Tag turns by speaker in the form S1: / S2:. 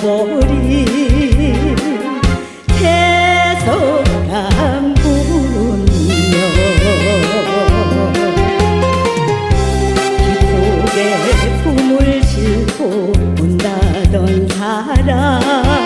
S1: 잃어버린 태소란 분명 기쁘게 품을 싣고 온다던 사람.